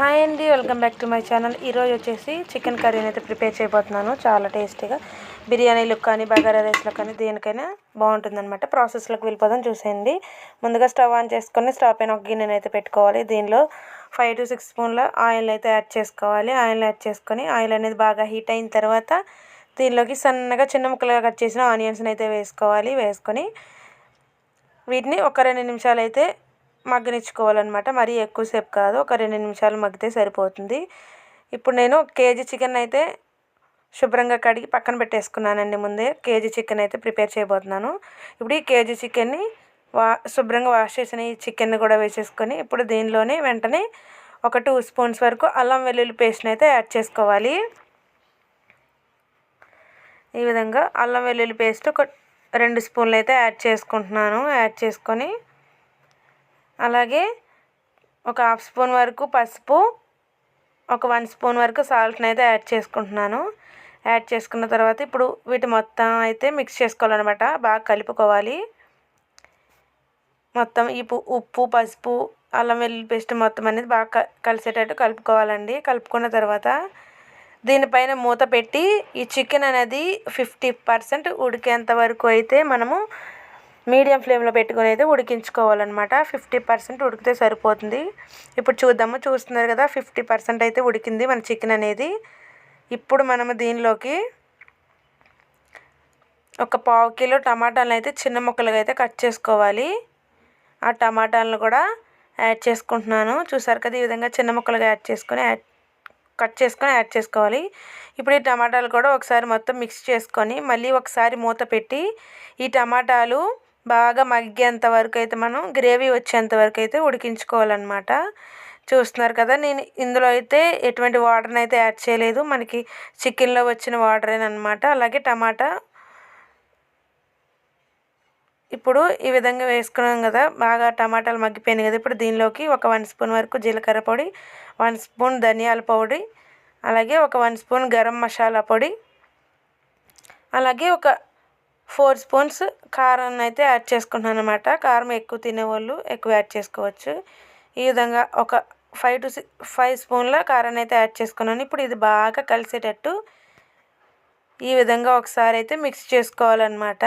Hi అండి welcome back to my channel. ఈరోజు వచ్చేసి చికెన్ కర్రీని అయితే ప్రిపేర్ చేయబోతున్నాను. చాలా టేస్టీగా. బిర్యానీలకు కానీ బగారా రైస్లకు కానీ దేనికైనా బాగుంటుందన్నమాట. ప్రాసెస్లోకి వెళ్ళిపోదాం చూసేయండి. ముందుగా స్టవ్ ఆన్ చేసుకొని స్టవ్ పైన ఒక గిన్నెని అయితే పెట్టుకోవాలి. దీనిలో ఫైవ్ టు సిక్స్ స్పూన్ల ఆయిల్ అయితే యాడ్ చేసుకోవాలి. ఆయిల్ యాడ్ చేసుకొని ఆయిల్ అనేది బాగా హీట్ అయిన తర్వాత దీనిలోకి సన్నగా చిన్న ముక్కలుగా కట్ చేసిన ఆనియన్స్ని అయితే వేసుకోవాలి. వేసుకొని వీటిని ఒక రెండు నిమిషాలు అయితే మగ్గనిచ్చుకోవాలన్నమాట. మరీ ఎక్కువసేపు కాదు. ఒక రెండు నిమిషాలు మగ్గితే సరిపోతుంది. ఇప్పుడు నేను కేజీ చికెన్ అయితే శుభ్రంగా కడిగి పక్కన పెట్టేసుకున్నానండి ముందే. కేజీ చికెన్ అయితే ప్రిపేర్ చేయబోతున్నాను. ఇప్పుడు ఈ కేజీ చికెన్ని వా శుభ్రంగా వాష్ చేసిన ఈ చికెన్ని కూడా వేసేసుకొని ఇప్పుడు దీనిలోనే వెంటనే ఒక టూ స్పూన్స్ వరకు అల్లం వెల్లుల్లి పేస్ట్ని అయితే యాడ్ చేసుకోవాలి. ఈ విధంగా అల్లం వెల్లుల్లి పేస్ట్ ఒక రెండు స్పూన్లు అయితే యాడ్ చేసుకుంటున్నాను. యాడ్ చేసుకొని అలాగే ఒక హాఫ్ స్పూన్ వరకు పసుపు ఒక వన్ స్పూన్ వరకు సాల్ట్ని అయితే యాడ్ చేసుకుంటున్నాను. యాడ్ చేసుకున్న తర్వాత ఇప్పుడు వీటి మొత్తం అయితే మిక్స్ చేసుకోవాలన్నమాట బాగా కలుపుకోవాలి. మొత్తం ఈ ఉప్పు పసుపు అల్లం వెల్లుల్లి పేస్ట్ మొత్తం అనేది బాగా కలిసేటట్టు కలుపుకోవాలండి. కలుపుకున్న తర్వాత దీనిపైన మూత పెట్టి ఈ చికెన్ అనేది ఫిఫ్టీ పర్సెంట్ ఉడికేంత వరకు అయితే మనము మీడియం ఫ్లేమ్లో పెట్టుకుని అయితే ఉడికించుకోవాలన్నమాట. ఫిఫ్టీ పర్సెంట్ ఉడికితే సరిపోతుంది. ఇప్పుడు చూద్దాము చూస్తున్నారు కదా ఫిఫ్టీ పర్సెంట్ అయితే ఉడికింది మన చికెన్ అనేది. ఇప్పుడు మనము దీనిలోకి ఒక పావు కిలో టమాటాలను అయితే చిన్న ముక్కలుగా అయితే కట్ చేసుకోవాలి. ఆ టమాటాలను కూడా యాడ్ చేసుకుంటున్నాను. చూసారు కదా ఈ విధంగా చిన్న ముక్కలుగా యాడ్ చేసుకొని యాడ్ కట్ చేసుకొని యాడ్ చేసుకోవాలి. ఇప్పుడు ఈ టమాటాలు కూడా ఒకసారి మొత్తం మిక్స్ చేసుకొని మళ్ళీ ఒకసారి మూత పెట్టి ఈ టమాటాలు బాగా మగ్గేంత వరకు అయితే మనం గ్రేవీ వచ్చేంత వరకు అయితే ఉడికించుకోవాలన్నమాట. చూస్తున్నారు కదా నేను ఇందులో అయితే ఎటువంటి వాటర్ని అయితే యాడ్ చేయలేదు. మనకి చికెన్లో వచ్చిన వాటరేనమాట అలాగే టమాటా. ఇప్పుడు ఈ విధంగా వేసుకున్నాం కదా బాగా టమాటాలు మగ్గిపోయినాయి కదా. ఇప్పుడు దీనిలోకి ఒక వన్ స్పూన్ వరకు జీలకర్ర పొడి వన్ స్పూన్ ధనియాల పొడి అలాగే ఒక వన్ స్పూన్ గరం మసాలా పొడి అలాగే ఒక ఫోర్ స్పూన్స్ కారం అయితే యాడ్ చేసుకుంటున్నాను అనమాట కారం ఎక్కువ తినేవాళ్ళు ఎక్కువ యాడ్ చేసుకోవచ్చు. ఈ విధంగా ఒక ఫైవ్ టు సిక్స్ ఫైవ్ స్పూన్ల కారాన్ని అయితే యాడ్ చేసుకున్నాను. ఇప్పుడు ఇది బాగా కలిసేటట్టు ఈ విధంగా ఒకసారి అయితే మిక్స్ చేసుకోవాలన్నమాట.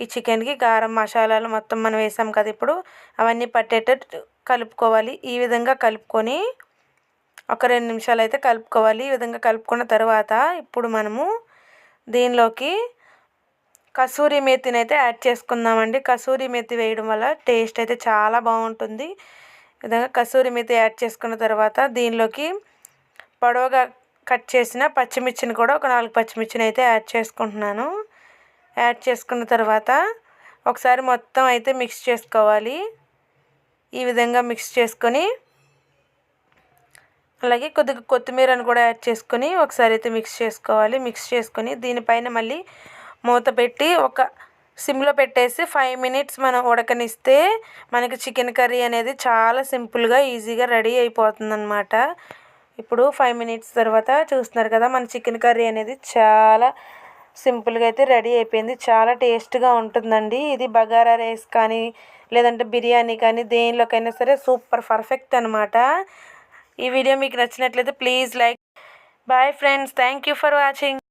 ఈ చికెన్కి కారం మసాలాలు మొత్తం మనం వేసాం కదా ఇప్పుడు అవన్నీ పట్టేటట్టు కలుపుకోవాలి. ఈ విధంగా కలుపుకొని ఒక రెండు నిమిషాలు అయితే కలుపుకోవాలి. ఈ విధంగా కలుపుకున్న తర్వాత ఇప్పుడు మనము దీనిలోకి కసూరి మేతిని అయితే యాడ్ చేసుకుందామండి. కసూరి మేతి వేయడం వల్ల టేస్ట్ అయితే చాలా బాగుంటుంది. విధంగా కసూరి మేతి యాడ్ చేసుకున్న తర్వాత దీనిలోకి పొడవుగా కట్ చేసిన పచ్చిమిర్చిని కూడా ఒక నాలుగు పచ్చిమిర్చిని అయితే యాడ్ చేసుకుంటున్నాను. యాడ్ చేసుకున్న తర్వాత ఒకసారి మొత్తం అయితే మిక్స్ చేసుకోవాలి. ఈ విధంగా మిక్స్ చేసుకొని అలాగే కొద్దిగా కొత్తిమీరను కూడా యాడ్ చేసుకొని ఒకసారి అయితే మిక్స్ చేసుకోవాలి. మిక్స్ చేసుకొని దీనిపైన మళ్ళీ మూత పెట్టి ఒక సిమ్లో పెట్టేసి ఫైవ్ మినిట్స్ మనం ఉడకనిస్తే మనకి చికెన్ కర్రీ అనేది చాలా సింపుల్గా ఈజీగా రెడీ అయిపోతుంది అనమాట ఇప్పుడు ఫైవ్ మినిట్స్ తర్వాత చూస్తున్నారు కదా మన చికెన్ కర్రీ అనేది చాలా సింపుల్గా అయితే రెడీ అయిపోయింది. చాలా టేస్ట్గా ఉంటుందండి. ఇది బగారా రైస్ కానీ లేదంటే బిర్యానీ కానీ దేనిలోకైనా సరే సూపర్ పర్ఫెక్ట్ అనమాట ఈ వీడియో మీకు నచ్చినట్లయితే please like bye friends. Thank you for watching.